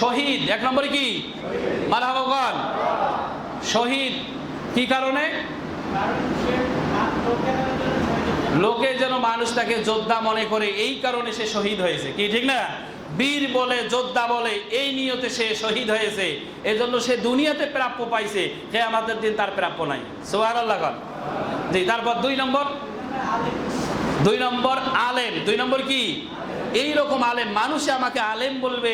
শহীদ, এক নম্বরে কি? মারহাবাগন শহীদ, কি কারণে? লোকে যেন মানুষ তাকে যোদ্ধা মনে করে, এই কারণে সে শহীদ হয়েছে। কি ঠিক না? বীর বলে, যোদ্ধা বলে, এই নিয়তে সে শহীদ হয়েছে। এজন্য সে দুনিয়াতে প্রাপ্য পাইছে। হে আমাদের দিন তার প্রাপ্য নাই। সোহার আল্লাহ খান জি, তারপর দুই নম্বর। দুই নম্বর আলেম। দুই নম্বর কি? এই রকম আলেম। মানুষে আমাকে আলেম বলবে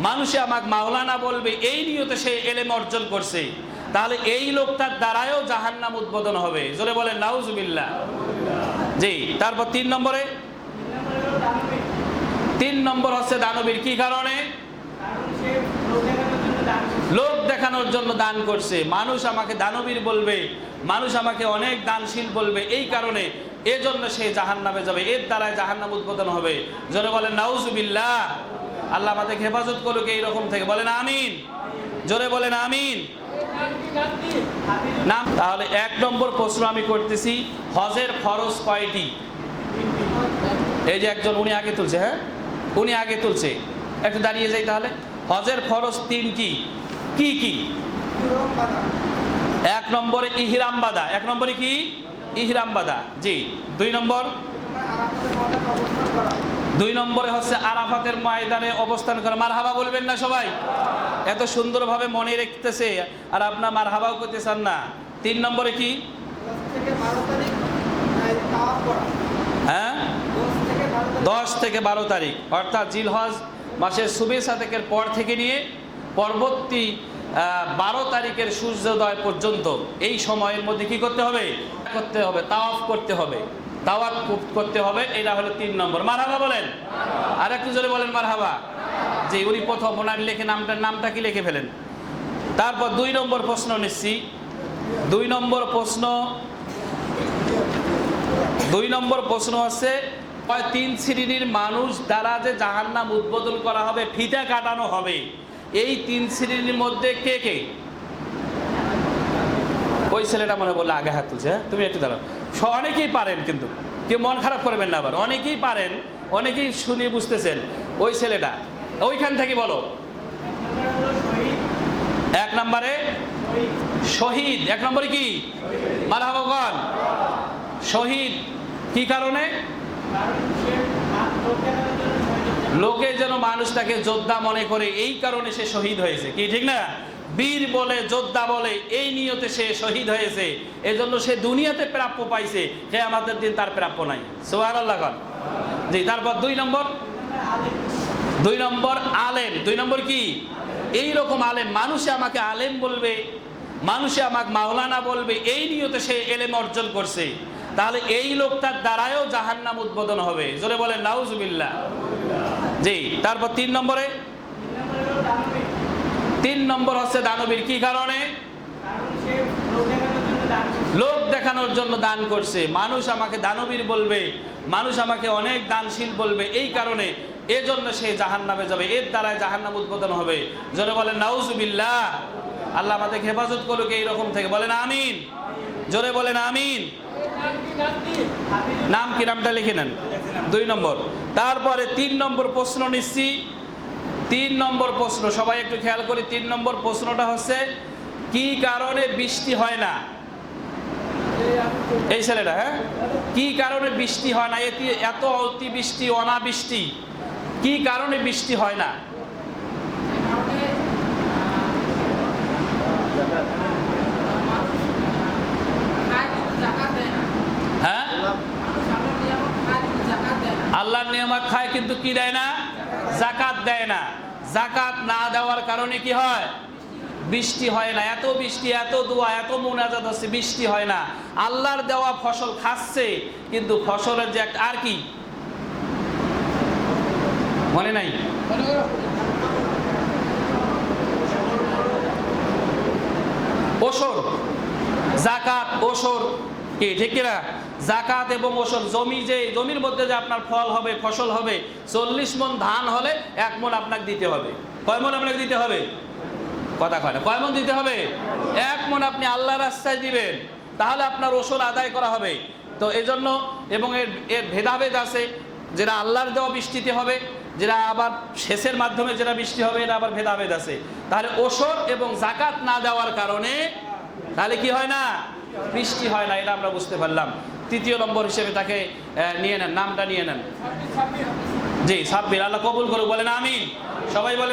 মানুষে আমাকে মাওলানা বলবে, এই নিয়তে সে এলেম অর্জন করছে। তাহলে এই লোকটার দ্বারাও জাহান্নাম উদ্বোধন হবে। জোরে বলেন, নাউজুবিল্লাহ। জি, তারপর তিন নম্বরে? তিন নম্বর হচ্ছে দানবীর কি কারণে? লোক দেখানোর জন্য দান করছে। মানুষ আমাকে দানবীর বলবে, মানুষ আমাকে অনেক দানশীল বলবে, এই কারণে এজন্য সে জাহান নামে যাবে, এর দ্বারাই জাহান্নাম উদ্বোধন হবে। জোরে বলেন, নাউজুবিল্লাহ। আল্লাহ আমাদের হেফাজত করুক এইরকম থেকে। বলেন আমিন। জোরে বলেন আমিন। নাম তাহলে এক নম্বর প্রশ্ন আমি করতেছি, হজের ফরজ কয়টি? এই যে একজন, উনি আগে তুলছে হ্যাঁ? উনি আগে তুলছে। একটু দাঁড়িয়ে যাই তাহলে। হজের ফরজ তিনটি কি? কি এক নম্বরে ইহরাম বাদা এক নম্বরে কি? ইহরাম বাদা জি। দুই নম্বর? দুই নম্বরে হচ্ছে আরাফাতের ময়দানে অবস্থান করা। মার হাবা বলবেন না সবাই? এত সুন্দরভাবে মনে রাখতেছে আর আপনার মার হাবাও করতে চান না। তিন নম্বরে কি? হ্যাঁ? দশ থেকে বারো তারিখ। অর্থাৎ জিলহজ মাসের শুভেচ্ছা থেকের পর থেকে নিয়ে পরবর্তী বারো তারিখের সূর্যোদয় পর্যন্ত। এই সময়ের মধ্যে কি করতে হবে? করতে হবে, তাওয়াফ করতে হবে। তাওয়াফ করতে হবে, এটা হলো তিন নম্বর। মারহাবা বলেন। আর একটু জোরে বলেন মারহাবা। যে উনি প্রথম ওনার লেখে নামটার নামটা কি লিখে ফেলেন? তারপর দুই নম্বর প্রশ্ন নিচ্ছি। দুই নম্বর প্রশ্ন, দুই নম্বর প্রশ্ন কয় তিন শ্রেণির মানুষ দ্বারা যে জাহান্নাম উদ্বোধন করা হবে ফিতা কাটানো হবে? এই তিন শ্রেণির মধ্যে কে কে? ওই ছেলেটা মনে বলল, আগে হাত তুলছে হ্যাঁ? তুমি একটু দাঁড়াও। অনেকেই পারেন কিন্তু। কেউ মন খারাপ করবেন না আবার। অনেকেই পারেন, অনেকেই শুনে বুঝতেছেন, ওই ছেলেটা। ওইখান থেকে বলো। এক নম্বরে শহীদ। এক নম্বরে কি? মারহাবাগন শহীদ। কি কারণে? লোকে যেন মানুষটাকে যোদ্ধা মনে করে, এই কারণে সে শহীদ হয়েছে। কি, ঠিক না? বীর বলে, যোদ্ধা বলে, এই নিয়তে সে শহীদ হয়েছে। এজন্য সে দুনিয়াতে প্রাপ্য পাইছে হে আমাদের দিন তার প্রাপ্য নাই। সোহার আল্লাহ খান জি, তারপর দুই নম্বর। দুই নম্বর আলেম। দুই নম্বর কি? এই রকম আলেম, মানুষে আমাকে আলেম বলবে, মানুষে আমাকে মাওলানা বলবে, এই নিয়তে সে এলেম অর্জন করছে। তাহলে এই লোকটার দ্বারাও জাহান্নাম উদ্বোধন হবে। জোরে বলে নাউজুবিল্লাহ। জি, তারপর তিন নম্বরে। তিন নম্বর হচ্ছে দানবীর কি কারণে? লোক দেখানোর জন্য দান করছে। মানুষ আমাকে দানবীর বলবে, মানুষ আমাকে অনেক দানশীল বলবে, এই কারণে এজন্য সে জাহান নামে যাবে, এর দ্বারাই জাহান্নাম উদ্বোধন হবে। জোরে বলেন নাউজুবিল্লাহ আল্লাহ আমাদের হেফাজত করুক এইরকম থেকে। বলেন, আমিন। জোরে বলেন, আমিন। নাম কি, নামটা লিখে নেন। দুই নম্বর। তারপরে তিন নম্বর প্রশ্ন নিচ্ছি। তিন নম্বর প্রশ্ন, সবাই একটু খেয়াল করি, তিন নম্বর প্রশ্নটা হচ্ছে, কি কারণে বৃষ্টি হয় না? এই ছেলেটা হ্যাঁ? কি কারণে বৃষ্টি হয় না? এটি এত অতিবৃষ্টি, অনাবৃষ্টি, কি কারণে বৃষ্টি হয় না? হ্যাঁ? আল্লাহর নিয়ামত খায় কিন্তু কি দেয় না? জাকাত দেয় না। জাকাত না দেওয়ার কারণে কি হয়? বৃষ্টি হয় না। এত বৃষ্টি, এত দোয়া, এত মোনাজাত হচ্ছে, বৃষ্টি হয় না। আল্লাহর দেওয়া ফসল খাচ্ছে, কিন্তু ফসলের যে আর কি? মনে নাই? ওসর। জাকাত, ওসর। কি, ঠিক কিনা? জাকাত এবং ওষুধ, জমি যে, জমির মধ্যে যে আপনার ফল হবে, ফসল হবে, চল্লিশ মন ধান হলে এক মন আপনাকে দিতে হবে। কয় মন আপনাকে দিতে হবে? কথা কয় না। কয় মন দিতে হবে? এক মন আপনি আল্লাহ রাস্তায় দিবেন, তাহলে আপনার ওষুধ আদায় করা হবে। তো এজন্য এবং এর এর ভেদাভেদ আছে, যেটা আল্লাহর দেওয়া বৃষ্টিতে হবে, যেটা আবার সেচের মাধ্যমে যেটা বৃষ্টি হবে, এটা আবার ভেদাভেদ আছে। তাহলে ওষুধ এবং জাকাত না দেওয়ার কারণে, তাহলে কি হয় না? বৃষ্টি হয় না, এটা আমরা বুঝতে পারলাম। তৃতীয় নম্বর হিসেবে তাকে নিয়ে নেন, নামটা নিয়ে নেন। জি, সাব্বির, আল্লাহ কবুল করুক, বলেন আমিন। সবাই বলেন